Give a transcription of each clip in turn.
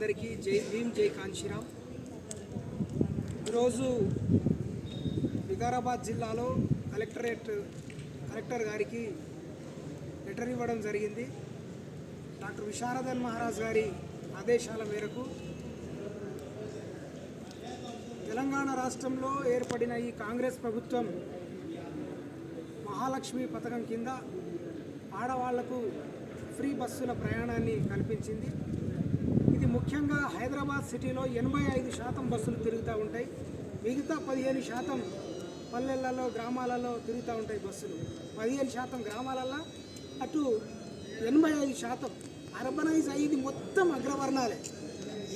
అందరికీ జై భీమ్ జై కాంశీరామ్ ఈరోజు వికారాబాద్ జిల్లాలో కలెక్టరేట్ కలెక్టర్ గారికి లెటర్ ఇవ్వడం జరిగింది. డాక్టర్ విశారదన్ మహారాజ్ గారి ఆదేశాల మేరకు తెలంగాణ రాష్ట్రంలో ఏర్పడిన ఈ కాంగ్రెస్ ప్రభుత్వం మహాలక్ష్మి పథకం కింద ఆడవాళ్ళకు ఫ్రీ బస్సుల ప్రయాణాన్ని కల్పించింది. ప్రధానంగా హైదరాబాద్ సిటీలో ఎనభై ఐదు శాతం బస్సులు తిరుగుతూ ఉంటాయి. మిగతా పదిహేను శాతం పల్లెలలో గ్రామాలలో తిరుగుతూ ఉంటాయి బస్సులు. పదిహేను శాతం గ్రామాలలో అటు ఎనభై ఐదు శాతం అర్బనైజ్ అయ్యేది మొత్తం అగ్రవర్ణాలే.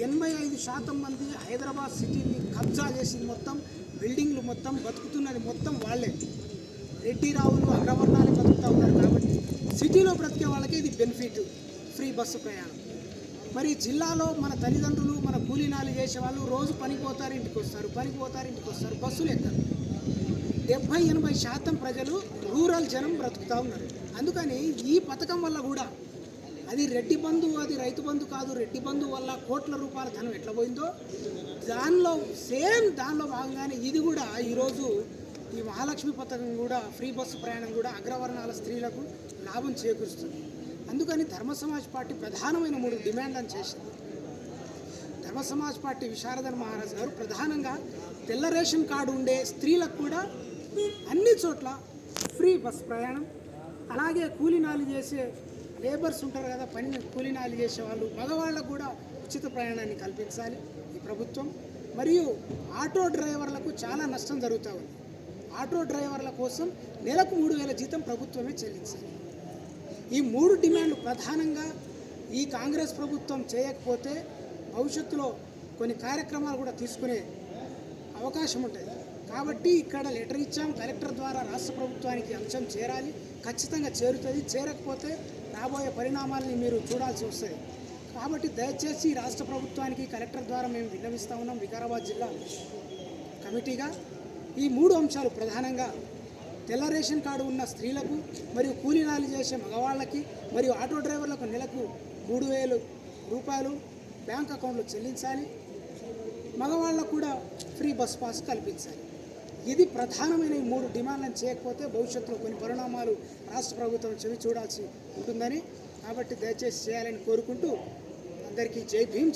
ఎనభై ఐదు శాతం మంది హైదరాబాద్ సిటీని కబ్జా చేసింది మొత్తం బిల్డింగ్లు మొత్తం బతుకుతున్నది మొత్తం వాళ్ళే. రెడ్డి రావులు అగ్రవర్ణాలు బతుకుతూ ఉన్నారు కాబట్టి సిటీలో బ్రతికే వాళ్ళకి ఇది బెనిఫిట్ ఫ్రీ బస్సు ప్రయాణం. మరి జిల్లాలో మన తల్లిదండ్రులు మన కూలీనాలు చేసే వాళ్ళు రోజు పనికి పోతారు ఇంటికి వస్తారు పనికి పోతారు ఇంటికి వస్తారు బస్సులు ఎక్కరు. డెబ్భై ఎనభై శాతం ప్రజలు రూరల్ జనం బ్రతుకుతూ ఉన్నారు. అందుకని ఈ పథకం వల్ల కూడా అది రెడ్డి బంధు అది రైతు బంధు కాదు రెడ్డి బంధు వల్ల కోట్ల రూపాయల ధనం ఎట్లా పోయిందో దానిలో సేమ్ దానిలో భాగంగానే ఇది కూడా ఈరోజు ఈ మహాలక్ష్మి పథకం కూడా ఫ్రీ బస్సు ప్రయాణం కూడా అగ్రవర్ణాల స్త్రీలకు లాభం చేకూరుస్తుంది. అందుకని ధర్మ సమాజ్ పార్టీ ప్రధానమైన మూడు డిమాండ్లను చేసింది. ధర్మ సమాజ్ పార్టీ విశారదన్ మహారాజ్ గారు ప్రధానంగా తెల్ల రేషన్ కార్డు ఉండే స్త్రీలకు కూడా అన్ని చోట్ల ఫ్రీ బస్ ప్రయాణం అలాగే కూలినాలు చేసే లేబర్స్ ఉంటారు కదా పని కూలినాలు చేసే వాళ్ళు మగవాళ్ళకు కూడా ఉచిత ప్రయాణాన్ని కల్పించాలి ఈ ప్రభుత్వం. మరియు ఆటో డ్రైవర్లకు చాలా నష్టం జరుగుతూ ఉంది. ఆటో డ్రైవర్ల కోసం నెలకు మూడు వేల జీతం ప్రభుత్వమే చెల్లించాలి. ఈ మూడు డిమాండ్లు ప్రధానంగా ఈ కాంగ్రెస్ ప్రభుత్వం చేయకపోతే భవిష్యత్తులో కొన్ని కార్యక్రమాలు కూడా తీసుకునే అవకాశం ఉంటుంది. కాబట్టి ఇక్కడ లెటర్ ఇచ్చాం. కలెక్టర్ ద్వారా రాష్ట్ర ప్రభుత్వానికి అంశం చేరాలి. ఖచ్చితంగా చేరుతుంది. చేరకపోతే రాబోయే పరిణామాలని మీరు చూడాల్సి వస్తుంది కాబట్టి దయచేసి రాష్ట్ర ప్రభుత్వానికి కలెక్టర్ ద్వారా మేము విన్నవిస్తూ ఉన్నాం. వికారాబాద్ జిల్లా కమిటీగా. ఈ మూడు అంశాలు ప్రధానంగా తెల్ల రేషన్ కార్డు ఉన్న స్త్రీలకు మరియు కూలీనాలు చేసే మగవాళ్ళకి మరియు ఆటో డ్రైవర్లకు నెలకు మూడు వేలు రూపాయలు బ్యాంక్ అకౌంట్లో చెల్లించాలి. మగవాళ్ళకు కూడా ఫ్రీ బస్ పాస్ కల్పించాలి. ఇది ప్రధానమైన ఈ మూడు డిమాండ్లను చేయకపోతే భవిష్యత్తులో కొన్ని పరిణామాలు రాష్ట్ర ప్రభుత్వం చెవి చూడాల్సి ఉంటుందని. కాబట్టి దయచేసి చేయాలని కోరుకుంటూ అందరికీ జై భీమ్ జై